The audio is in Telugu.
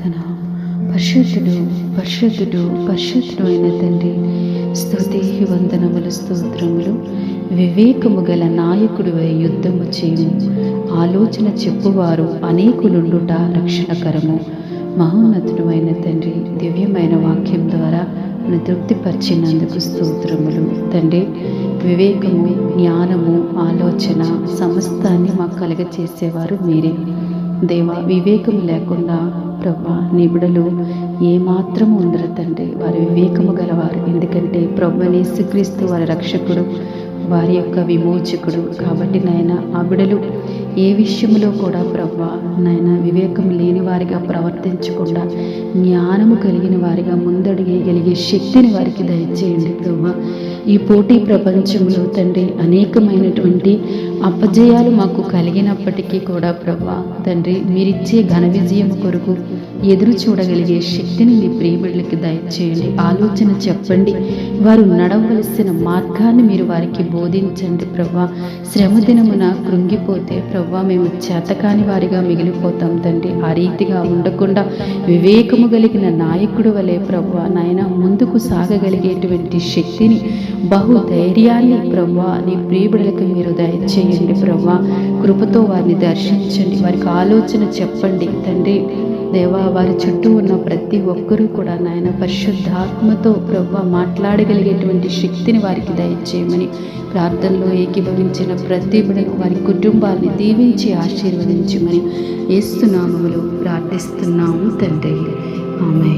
ప్రార్థన. పరిశుద్ధుడు పరిశుద్ధుడు పరిశుద్ధుడు అయిన తండ్రి స్తుతి వందనములు స్తోత్రములు. వివేకము గల నాయకుడు యుద్ధము చేయు. ఆలోచన చెప్పువారు అనేకులుండుట రక్షణకరము. మహోన్నతుడు అయిన తండ్రి దివ్యమైన వాక్యం ద్వారా తృప్తిపరిచినందుకు స్తోత్రములు. తండ్రి వివేకము జ్ఞానము ఆలోచన సమస్తాన్ని మాకు కలగచేసేవారు మీరే. దేవ వివేకం లేకుండా ప్రభా నిబిడలు ఏమాత్రం ఏమాత్రము ఉండరు తండ్రి. వారి వివేకము గలవారు. ఎందుకంటే ప్రభు నేసుక్రీస్తు వారి రక్షకుడు వారి యొక్క విమోచకుడు. కాబట్టి నాయన ఆ బిడలు ఏ విషయంలో కూడా ప్రభా నాయన వివేకం లేని వారిగా ప్రవర్తించకుండా జ్ఞానము కలిగిన వారిగా ముందడిగేయగలిగే శక్తిని వారికి దయచేయండి ప్రభా. ఈ పోటీ ప్రపంచంలో తండ్రి అనేకమైనటువంటి అపజయాలు మాకు కలిగినప్పటికీ కూడా ప్రభా తండ్రి మీరిచ్చే ఘన విజయం కొరకు ఎదురు చూడగలిగే శక్తిని మీ ప్రియబిడ్డలకి దయచేయండి. ఆలోచన చెప్పండి. వారు నడవలసిన మార్గాన్ని మీరు వారికి బోధించండి ప్రభా శ్రమ దినమున కృంగిపోతే ప్రభా మేము చేతకాని వారిగా మిగిలిపోతాం తండ్రి. ఆ రీతిగా ఉండకుండా వివేకము కలిగిన నాయకుడు వలె ప్రభా నాయన ముందుకు సాగగలిగేటువంటి శక్తిని బహు ధైర్యాన్ని ప్రభా నీ ప్రియబిడలకు మీరు దయచేయండి ప్రభా కృపతో వారిని దర్శించండి. వారికి ఆలోచన చెప్పండి తండ్రి. దేవా వారి చుట్టూ ఉన్న ప్రతి ఒక్కరూ కూడా నాయన పరిశుద్ధాత్మతో ప్రభు మాట్లాడగలిగేటువంటి శక్తిని వారికి దయచేయమని ప్రార్థనలో ఏకీభవించిన ప్రతి బిడను వారి కుటుంబాన్ని దీవించి ఆశీర్వదించమని ఏస్తున్నామములు ప్రార్థిస్తున్నాము తండ్రి. ఆమె